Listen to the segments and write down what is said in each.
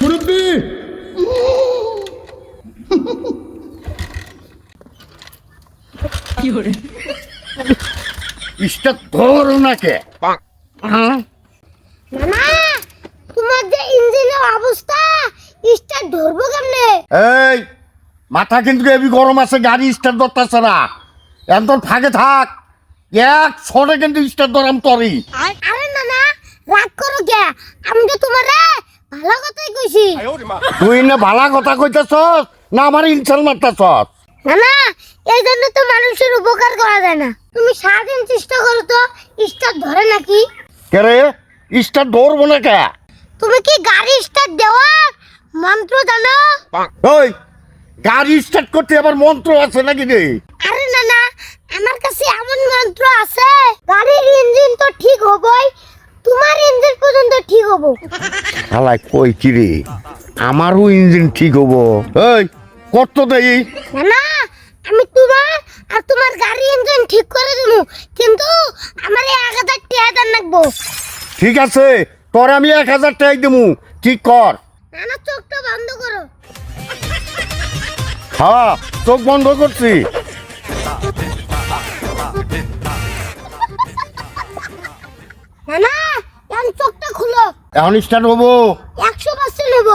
মুরব্বী! ইস্টা ধর নাকে হ্যাঁ? তোমার যে ইঞ্জিনের অবস্থা স্টার্ট ধরবো কেমনে? এই মাথা কিন্তু এবি গরম আছে গাড়ি স্টার্ট ধরতেছে না। এখন ফাঁকে থাক। এক ছড়ে কিন্তু স্টার্ট ধরাম তরি। আরে নানা রাগ করো কে? আমি তো তোমারে ভালো কথাই কইছি তুই না ভালা কথা কইতেছস না আমার ইনসাল মারতেছস। নানা এই জন্য তো মানুষের উপকার করা যায় না। তুমি সারাদিন চেষ্টা করো তো স্টার্ট ধরে নাকি? কে রে? স্টার্ট ধরবো না কে? তুমি কি গাড়ি স্টার্ট দেওয়ার মন্ত্র জানো? ওই গাড়ি স্টার্ট করতে আবার মন্ত্র আছে নাকি রে? আরে নানা আমার কাছে এমন মন্ত্র আছে গাড়ির ইঞ্জিন তো ঠিক হবই তোমার ইঞ্জিন হব হালাই কই কি রে আমারও ইঞ্জিন ঠিক হব। এই কত দেই নানা আমি তোমার আর তোমার গাড়ি ইঞ্জিন ঠিক করে দেবো কিন্তু আমার এক হাজার টাকা দাম লাগবো। ঠিক আছে তোর আমি এক হাজার টাকা দেবো ঠিক কর। নানা চোখটা বন্ধ করো। হ্যাঁ চোখ বন্ধ করছি। চোখটা খুলো এখন স্টার্ট হব। একশো পার্সেন্ট নেব।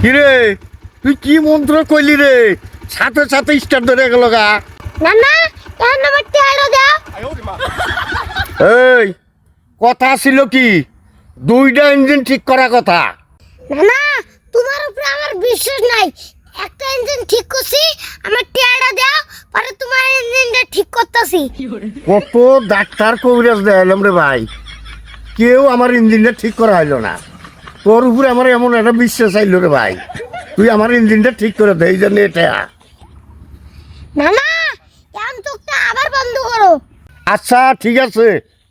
কি রে তুই কি মন্ত্র কইলি রে? সাথে সাথে স্টার্ট ধরে গেল গা। নানা এখন আমার টাকা দাও। এই কথা ছিল কি? দুইটা ইঞ্জিন ঠিক করা কথা। নানা তোমার উপরে আমার বিশ্বাস নাই। একটা ইঞ্জিন ঠিক করছি আমার টাকাটা দাও পরে তোমার ইঞ্জিনটা ঠিক করতেছি। কত ডাক্তার কবিরাজ দেখালাম রে ভাই। কেউ আমার ইঞ্জিনটা ঠিক করা হইল না। তোর উপরে আমার এমন একটা বিশ্বাস আইলো রে ভাই। তুই আমার ইঞ্জিনটা ঠিক করে দে এই জন্য এটা। এখন চোখটা আবার বন্ধ করো। আচ্ছা ঠিক আছে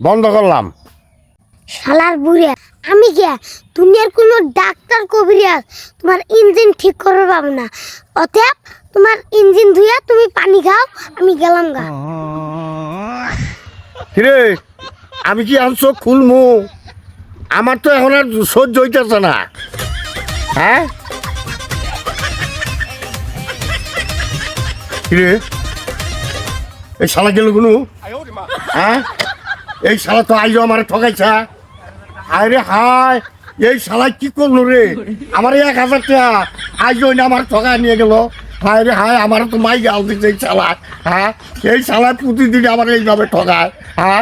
বন্ধ করলাম। শালার বুড়ে আমি কে দুনিয়ার কোনো ডাক্তার কবিরাজ তোমার ইঞ্জিন ঠিক করে পাবো না। অতএব তোমার ইঞ্জিন ধুইয়া তুমি পানি খাও, আমি গেলাম গা। কিরে, আমি কি চোখ খুলমু? আমার তো এখন আর সহ্য হইতেছে না। হ্যাঁ? কিরে, এই শালা গেল কোনো হ্যাঁ? এই শালা তো আইলো আমার ঠকাইছা। হায় রে হায় এই শালা কি করল রে? আমার এক হাজার টাকা আজ ওই আমার ঠকায় নিয়ে গেল। হায় রে হায় আমার তো মাই গাল দিচ্ছে এই শালা হ্যাঁ? এই শালা প্রতিদিন আমার এইভাবে ঠকায় হ্যাঁ?